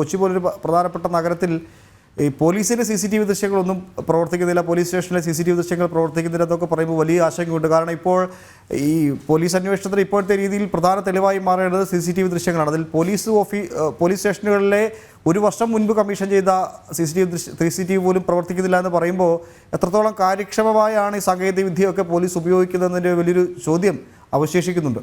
കൊച്ചി പോലൊരു പ്രധാനപ്പെട്ട നഗരത്തിൽ ഈ പോലീസിന്റെ സി സി ടി വി ദൃശ്യങ്ങളൊന്നും പ്രവർത്തിക്കുന്നില്ല പോലീസ് സ്റ്റേഷനിലെ സി സി ടി വി ദൃശ്യങ്ങൾ പ്രവർത്തിക്കുന്നില്ല എന്നൊക്കെ പറയുമ്പോൾ വലിയ ആശങ്കയുണ്ട്. കാരണം ഇപ്പോൾ ഈ പോലീസ് അന്വേഷണത്തിന് ഇപ്പോഴത്തെ രീതിയിൽ പ്രധാന തെളിവായി മാറേണ്ടത് സി സി ടി വി ദൃശ്യങ്ങളാണ്. അതിൽ പോലീസ് ഓഫീ പോലീസ് സ്റ്റേഷനുകളിലെ ഒരു വർഷം മുൻപ് കമ്മീഷൻ ചെയ്ത C C T V C C T V പോലും പ്രവർത്തിക്കുന്നില്ല എന്ന് പറയുമ്പോൾ എത്രത്തോളം കാര്യക്ഷമമായാണ് ഈ സാങ്കേതിക വിദ്യയൊക്കെ പോലീസ് ഉപയോഗിക്കുന്നതിന്റെ വലിയൊരു ചോദ്യം അവശേഷിക്കുന്നുണ്ട്.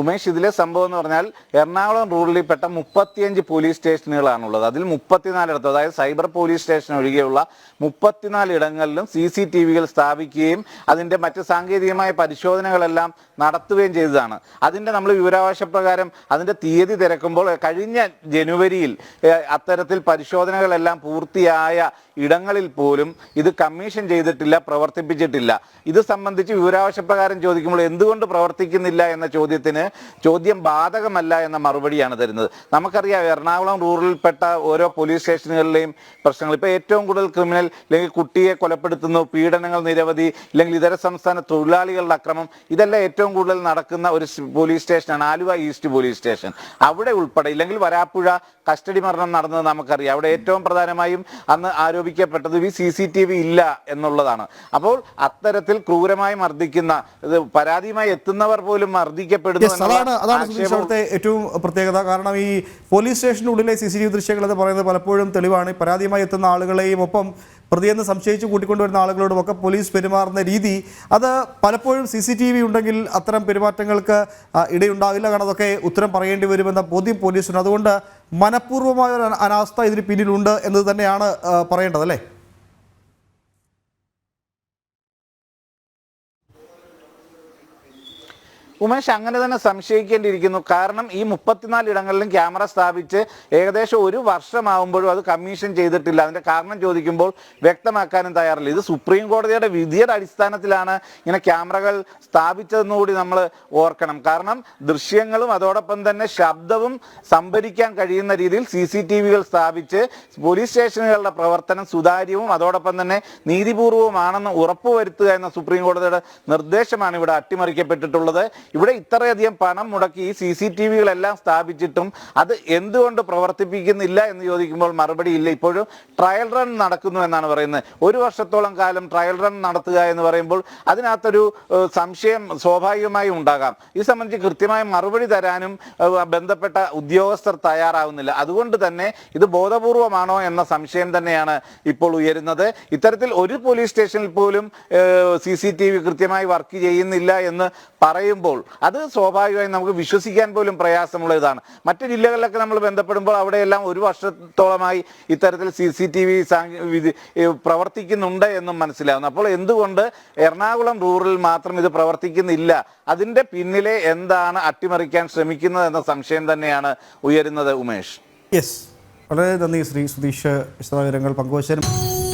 ഉമേഷ് ഇതിലെ സംഭവം എന്ന് പറഞ്ഞാൽ എറണാകുളം റൂറലിൽപ്പെട്ട മുപ്പത്തിയഞ്ച് പോലീസ് സ്റ്റേഷനുകളാണുള്ളത്. അതിൽ മുപ്പത്തിനാലിടത്ത് അതായത് സൈബർ പോലീസ് സ്റ്റേഷൻ ഒഴികെയുള്ള മുപ്പത്തിനാല് ഇടങ്ങളിലും സി സി ടി വികൾ സ്ഥാപിക്കുകയും അതിന്റെ മറ്റ് സാങ്കേതികമായ പരിശോധനകളെല്ലാം നടത്തുകയും ചെയ്തതാണ്. അതിന്റെ നമ്മൾ വിവരാവകാശ പ്രകാരം അതിന്റെ തീയതി തിരക്കുമ്പോൾ കഴിഞ്ഞ ജനുവരിയിൽ അത്തരത്തിൽ പരിശോധനകളെല്ലാം പൂർത്തിയായ ഇടങ്ങളിൽ പോലും ഇത് കമ്മീഷൻ ചെയ്തിട്ടില്ല പ്രവർത്തിപ്പിച്ചിട്ടില്ല. ഇത് സംബന്ധിച്ച് വിവരാവകാശ പ്രകാരം ചോദിക്കുമ്പോൾ എന്തുകൊണ്ട് പ്രവർത്തിക്കുന്നില്ല എന്ന ചോദ്യത്തിന് ചോദ്യം ബാധകമല്ല എന്ന മറുപടിയാണ് തരുന്നത്. നമുക്കറിയാം എറണാകുളം റൂറലിൽപ്പെട്ട ഓരോ പോലീസ് സ്റ്റേഷനുകളിലെയും പ്രശ്നങ്ങൾ. ഇപ്പോൾ ഏറ്റവും കൂടുതൽ ക്രിമിനൽ അല്ലെങ്കിൽ കുട്ടിയെ കൊലപ്പെടുത്തുന്നു പീഡനങ്ങൾ നിരവധി അല്ലെങ്കിൽ ഇതര സംസ്ഥാന തൊഴിലാളികളുടെ അക്രമം. ഇതെല്ലാം ഏറ്റവും കൂടുതൽ നടക്കുന്ന ഒരു പോലീസ് സ്റ്റേഷനാണ് ആലുവ ഈസ്റ്റ് പോലീസ് സ്റ്റേഷൻ. അവിടെ ഉൾപ്പെടെ ഇല്ലെങ്കിൽ വരാപ്പുഴ കസ്റ്റഡി മരണം നടന്നത് നമുക്കറിയാം. അവിടെ ഏറ്റവും പ്രധാനമായും അന്ന് ആരോപിക്കപ്പെട്ടത് ഈ സി സി ടി വി ഇല്ല എന്നുള്ളതാണ്. അപ്പോൾ അത്തരത്തിൽ ക്രൂരമായി മർദ്ദിക്കുന്ന പരാതിയുമായി എത്തുന്നവർ പോലും മർദ്ദിക്കപ്പെടുന്നു അതാണ് അതാണ് അവിടുത്തെ ഏറ്റവും പ്രത്യേകത. കാരണം ഈ പോലീസ് സ്റ്റേഷനുള്ളിലെ സി സി ടി വി ദൃശ്യങ്ങൾ എന്ന് പറയുന്നത് പലപ്പോഴും തെളിവാണ്. പരാതിയുമായി എത്തുന്ന ആളുകളെയും ഒപ്പം പ്രതിയെന്ന് സംശയിച്ച് കൂട്ടിക്കൊണ്ടുവരുന്ന ആളുകളോടും ഒക്കെ പോലീസ് പെരുമാറുന്ന രീതി അത് പലപ്പോഴും സി സി ടി വി ഉണ്ടെങ്കിൽ അത്തരം പെരുമാറ്റങ്ങൾക്ക് ഇടയുണ്ടാവില്ല കാരണം അതൊക്കെ ഉത്തരം പറയേണ്ടി വരുമെന്ന ബോധ്യം പോലീസിന്. അതുകൊണ്ട് മനഃപൂർവമായ ഒരു അനാസ്ഥ ഇതിന് പിന്നിലുണ്ട് എന്നത് തന്നെയാണ് പറയേണ്ടത് അല്ലേ? ഉമേഷ് അങ്ങനെ തന്നെ സംശയിക്കേണ്ടിയിരിക്കുന്നു. കാരണം ഈ മുപ്പത്തിനാല് ഇടങ്ങളിലും ക്യാമറ സ്ഥാപിച്ച് ഏകദേശം ഒരു വർഷമാകുമ്പോഴും അത് കമ്മീഷൻ ചെയ്തിട്ടില്ല. അതിന്റെ കാരണം ചോദിക്കുമ്പോൾ വ്യക്തമാക്കാനും തയ്യാറില്ല. ഇത് സുപ്രീം കോടതിയുടെ വിധിയുടെ അടിസ്ഥാനത്തിലാണ് ഇങ്ങനെ ക്യാമറകൾ സ്ഥാപിച്ചതെന്നുകൂടി നമ്മൾ ഓർക്കണം. കാരണം ദൃശ്യങ്ങളും അതോടൊപ്പം തന്നെ ശബ്ദവും സംഭരിക്കാൻ കഴിയുന്ന രീതിയിൽ സി സി ടി വികൾ സ്ഥാപിച്ച് പോലീസ് സ്റ്റേഷനുകളുടെ പ്രവർത്തനം സുതാര്യവും അതോടൊപ്പം തന്നെ നീതിപൂർവവുമാണെന്ന് ഉറപ്പുവരുത്തുക എന്ന സുപ്രീം കോടതിയുടെ നിർദ്ദേശമാണ് ഇവിടെ അട്ടിമറിക്കപ്പെട്ടിട്ടുള്ളത്. ഇവിടെ ഇത്രയധികം പണം മുടക്കി ഈ സി സി ടി വികളെല്ലാം സ്ഥാപിച്ചിട്ടും അത് എന്തുകൊണ്ട് പ്രവർത്തിപ്പിക്കുന്നില്ല എന്ന് ചോദിക്കുമ്പോൾ മറുപടി ഇല്ല. ഇപ്പോഴും ട്രയൽ റൺ നടക്കുന്നു എന്നാണ് പറയുന്നത്. ഒരു വർഷത്തോളം കാലം ട്രയൽ റൺ നടത്തുക എന്ന് പറയുമ്പോൾ അതിനകത്തൊരു സംശയം സ്വാഭാവികമായും ഉണ്ടാകാം. ഇത് സംബന്ധിച്ച് കൃത്യമായ മറുപടി തരാനും ബന്ധപ്പെട്ട ഉദ്യോഗസ്ഥർ തയ്യാറാവുന്നില്ല. അതുകൊണ്ട് തന്നെ ഇത് ബോധപൂർവമാണോ എന്ന സംശയം തന്നെയാണ് ഇപ്പോൾ ഉയരുന്നത്. ഇത്തരത്തിൽ ഒരു പോലീസ് സ്റ്റേഷനിൽ പോലും സി സി ടി വി കൃത്യമായി വർക്ക് ചെയ്യുന്നില്ല എന്ന് പറയുമ്പോൾ അത് സ്വാഭാവികമായും നമുക്ക് വിശ്വസിക്കാൻ പോലും പ്രയാസമുള്ള ഇതാണ്. മറ്റു ജില്ലകളിലൊക്കെ നമ്മൾ ബന്ധപ്പെടുമ്പോൾ അവിടെയെല്ലാം ഒരു വർഷത്തോളമായി ഇത്തരത്തിൽ സി സി ടി വി പ്രവർത്തിക്കുന്നുണ്ട് എന്നും മനസ്സിലാവുന്നു. അപ്പോൾ എന്തുകൊണ്ട് എറണാകുളം റൂറൽ മാത്രം ഇത് പ്രവർത്തിക്കുന്നില്ല? അതിന്റെ പിന്നിലെ എന്താണ് അട്ടിമറിക്കാൻ ശ്രമിക്കുന്നത് എന്ന സംശയം തന്നെയാണ് ഉയരുന്നത് ഉമേഷ്. യെസ്. വളരെ നന്ദി ശ്രീ സുധീഷ് വിശദവിവരങ്ങൾ പങ്കുവച്ചതിനും.